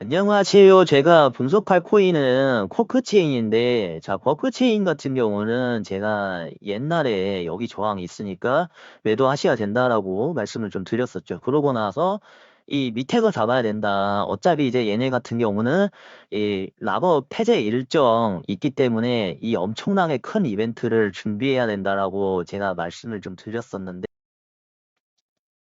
안녕하세요. 제가 분석할 코인은 코크체인인데, 자, 버크체인 같은 경우는 제가 옛날에 여기 저항이 있으니까 매도하셔야 된다라고 말씀을 좀 드렸었죠. 그러고 나서 이 밑에 거 잡아야 된다. 어차피 이제 얘네 같은 경우는 이 락업 폐쇄 일정 있기 때문에 이 엄청나게 큰 이벤트를 준비해야 된다라고 제가 말씀을 좀 드렸었는데,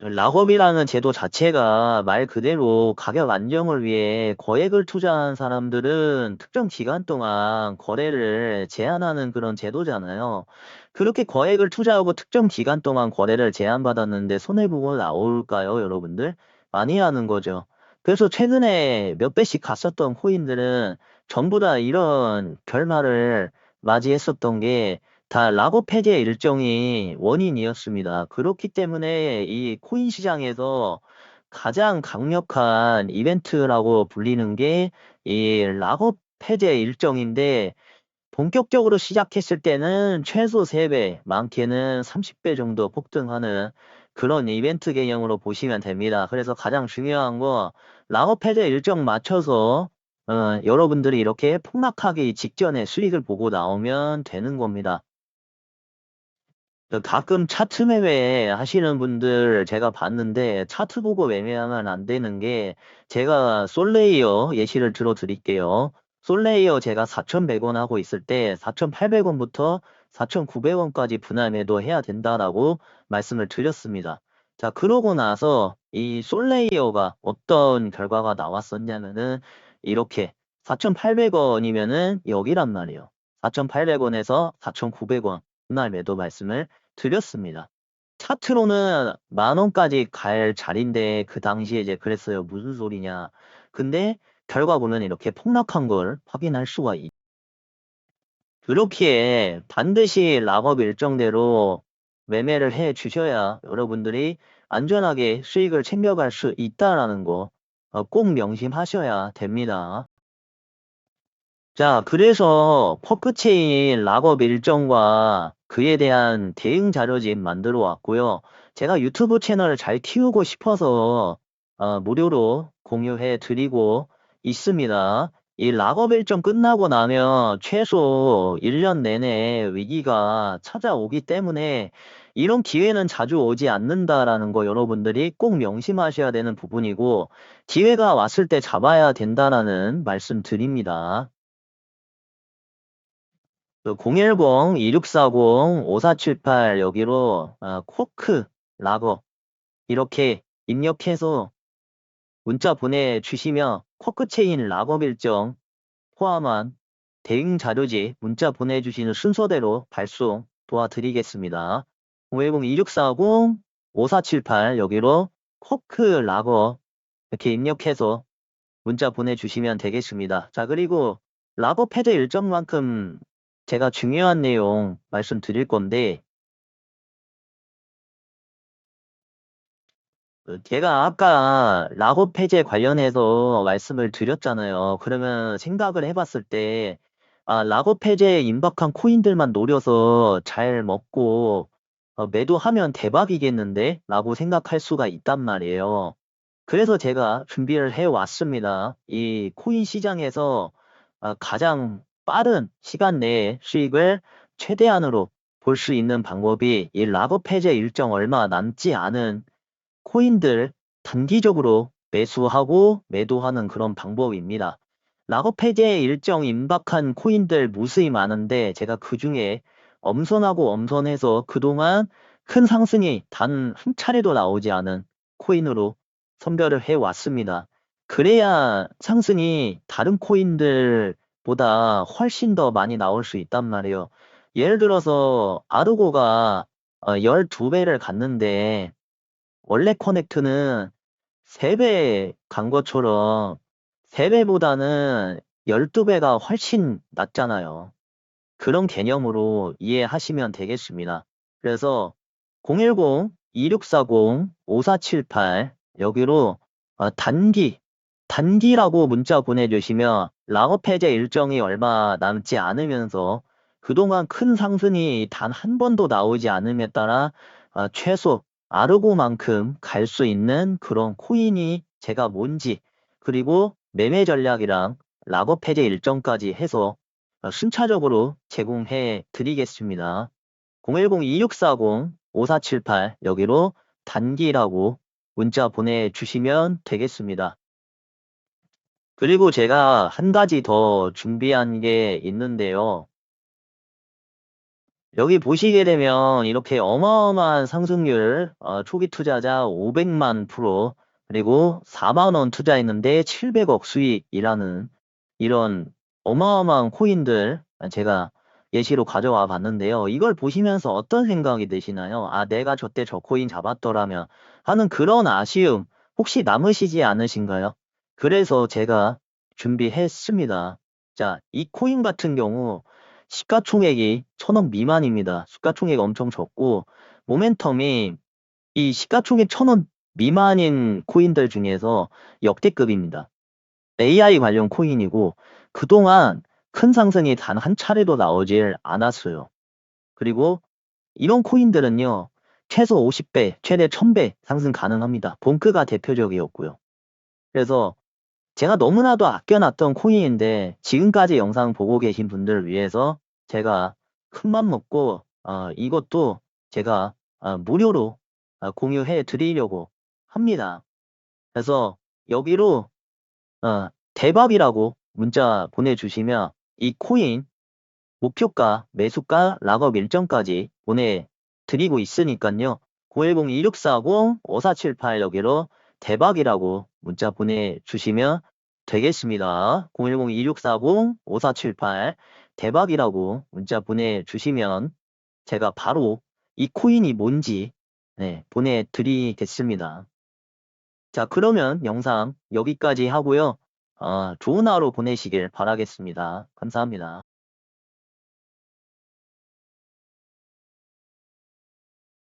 락업이라는 제도 자체가 말 그대로 가격 안정을 위해 거액을 투자한 사람들은 특정 기간 동안 거래를 제한하는 그런 제도잖아요. 그렇게 거액을 투자하고 특정 기간 동안 거래를 제한받았는데 손해보고 나올까요, 여러분들? 많이 하는 거죠. 그래서 최근에 몇 배씩 갔었던 코인들은 전부 다 이런 결말을 맞이했었던 게 다 락업 폐쇄 일정이 원인이었습니다. 그렇기 때문에 이 코인 시장에서 가장 강력한 이벤트라고 불리는 게이 락업 폐쇄 일정인데 본격적으로 시작했을 때는 최소 3배, 많게는 30배 정도 폭등하는 그런 이벤트 개념으로 보시면 됩니다. 그래서 가장 중요한 거 락업 폐쇄 일정 맞춰서 어, 여러분들이 이렇게 폭락하기 직전에 수익을 보고 나오면 되는 겁니다. 그 가끔 차트 매매 하시는 분들 제가 봤는데 차트 보고 매매하면 안 되는 게 제가 솔레이어 예시를 들어 드릴게요. 솔레이어 제가 4,100원 하고 있을 때 4,800원부터 4,900원까지 분할 매도 해야 된다라고 말씀을 드렸습니다. 자, 그러고 나서 이 솔레이어가 어떤 결과가 나왔었냐면은 이렇게 4,800원이면은 여기란 말이에요. 4,800원에서 4,900원 분할 매도 말씀을 드렸습니다. 차트로는 만 원까지 갈 자리인데 그 당시에 이제 그랬어요. 무슨 소리냐. 근데 결과 보면 이렇게 폭락한 걸 확인할 수가 있. 그렇기에 반드시 락업 일정대로 매매를 해 주셔야 여러분들이 안전하게 수익을 챙겨갈 수 있다라는 거 꼭 명심하셔야 됩니다. 자, 그래서 퍼크체인 락업 일정과 그에 대한 대응 자료집 만들어 왔고요. 제가 유튜브 채널을 잘 키우고 싶어서 어, 무료로 공유해 드리고 있습니다. 이 락업 일정 끝나고 나면 최소 1년 내내 위기가 찾아오기 때문에 이런 기회는 자주 오지 않는다라는 거 여러분들이 꼭 명심하셔야 되는 부분이고 기회가 왔을 때 잡아야 된다라는 말씀 드립니다. 010-2640-5478 여기로 아, 코크 락업 이렇게 입력해서 문자 보내주시면 코크체인 락업 일정 포함한 대응 자료지 문자 보내주시는 순서대로 발송 도와드리겠습니다. 010-2640-5478 여기로 코크 락업 이렇게 입력해서 문자 보내주시면 되겠습니다. 자 그리고 락업 패드 일정만큼 제가 중요한 내용 말씀드릴 건데 그 제가 아까 락업 폐쇄 관련해서 말씀을 드렸잖아요. 그러면 생각을 해봤을 때 아, 락업 폐쇄에 임박한 코인들만 노려서 잘 먹고 어, 매도하면 대박이겠는데? 라고 생각할 수가 있단 말이에요. 그래서 제가 준비를 해왔습니다. 이 코인 시장에서 아, 가장 빠른 시간 내에 수익을 최대한으로 볼 수 있는 방법이 이 락업 해제 일정 얼마 남지 않은 코인들 단기적으로 매수하고 매도하는 그런 방법입니다. 락업 해제 일정 임박한 코인들 무수히 많은데 제가 그 중에 엄선하고 엄선해서 그동안 큰 상승이 단 한 차례도 나오지 않은 코인으로 선별을 해 왔습니다. 그래야 상승이 다른 코인들 보다 훨씬 더 많이 나올 수 있단 말이에요. 예를 들어서 아르고가 12배를 어, 갔는데 원래 커넥트는 3배 간 것처럼 3배보다는 12배가 훨씬 낮잖아요. 그런 개념으로 이해하시면 되겠습니다. 그래서 010-2640-5478 여기로 어, 단기 단기라고 문자 보내주시면 락업 해제 일정이 얼마 남지 않으면서 그동안 큰 상승이 단 한 번도 나오지 않음에 따라 아, 최소 아르고만큼 갈 수 있는 그런 코인이 제가 뭔지 그리고 매매 전략이랑 락업 해제 일정까지 해서 어, 순차적으로 제공해 드리겠습니다. 010-2640-5478 여기로 단기라고 문자 보내주시면 되겠습니다. 그리고 제가 한 가지 더 준비한 게 있는데요. 여기 보시게 되면 이렇게 어마어마한 상승률, 어, 초기 투자자 500만 프로, 그리고 4만원 투자했는데 700억 수익이라는 이런 어마어마한 코인들 제가 예시로 가져와 봤는데요. 이걸 보시면서 어떤 생각이 드시나요? 아, 내가 저때 저 코인 잡았더라면 하는 그런 아쉬움 혹시 남으시지 않으신가요? 그래서 제가 준비했습니다. 자, 이 코인 같은 경우 시가총액이 천억 미만입니다. 시가총액 엄청 적고 모멘텀이 이 시가총액 천원 미만인 코인들 중에서 역대급입니다. AI 관련 코인이고 그동안 큰 상승이 단 한 차례도 나오질 않았어요. 그리고 이런 코인들은요. 최소 50배, 최대 1000배 상승 가능합니다. 본크가 대표적이었고요. 그래서 제가 너무나도 아껴놨던 코인인데 지금까지 영상 보고 계신 분들을 위해서 제가 큰맘 먹고 어, 이것도 제가 어, 무료로 어, 공유해 드리려고 합니다. 그래서 여기로 어, 대박이라고 문자 보내주시면 이 코인 목표가, 매수가, 락업 일정까지 보내드리고 있으니까요. 010-2640-5478 여기로 대박이라고 문자 보내주시면 되겠습니다. 010-2640-5478 대박이라고 문자 보내주시면 제가 바로 이 코인이 뭔지 네, 보내드리겠습니다. 자, 그러면 영상 여기까지 하고요. 어, 좋은 하루 보내시길 바라겠습니다. 감사합니다.